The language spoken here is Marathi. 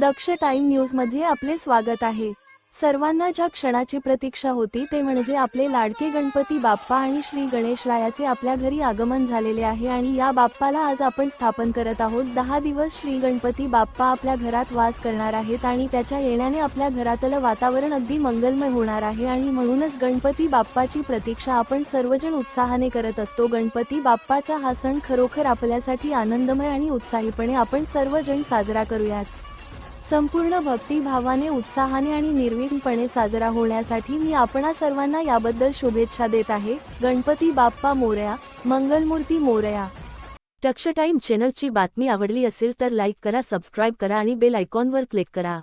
दक्ष टाइम न्यूजमध्ये आपले स्वागत आहे. सर्वांना ज्या क्षणाची प्रतीक्षा होती ते म्हणजे आपले लाडके गणपती बाप्पा आणि श्री गणेशरायाचे आपल्या घरी आगमन झालेले आहे आणि या बाप्पाला आज आपण स्थापन करत आहोत. दहा दिवस श्री गणपती बाप्पा आपल्या घरात वास करणार आहेत आणि त्याच्या येण्याने आपल्या घरातलं वातावरण अगदी मंगलमय होणार आहे आणि म्हणूनच गणपती बाप्पाची प्रतीक्षा आपण सर्वजण उत्साहाने करत असतो. गणपती बाप्पाचा हा सण खरोखर आपल्यासाठी आनंदमय आणि उत्साहीपणे आपण सर्वजण साजरा करूयात. संपूर्ण भक्तिभावाने उत्साहाने आणि निर्विघ्नपणे साजरा होण्यासाठी मी आपणा सर्वांना याबद्दल शुभेच्छा देत आहे. गणपती बाप्पा मोरया मंगलमूर्ती मोरया. टक्ष टाईम चॅनलची बातमी आवडली असेल तर लाईक करा सबस्क्राईब करा आणि बेल आयकॉनवर क्लिक करा.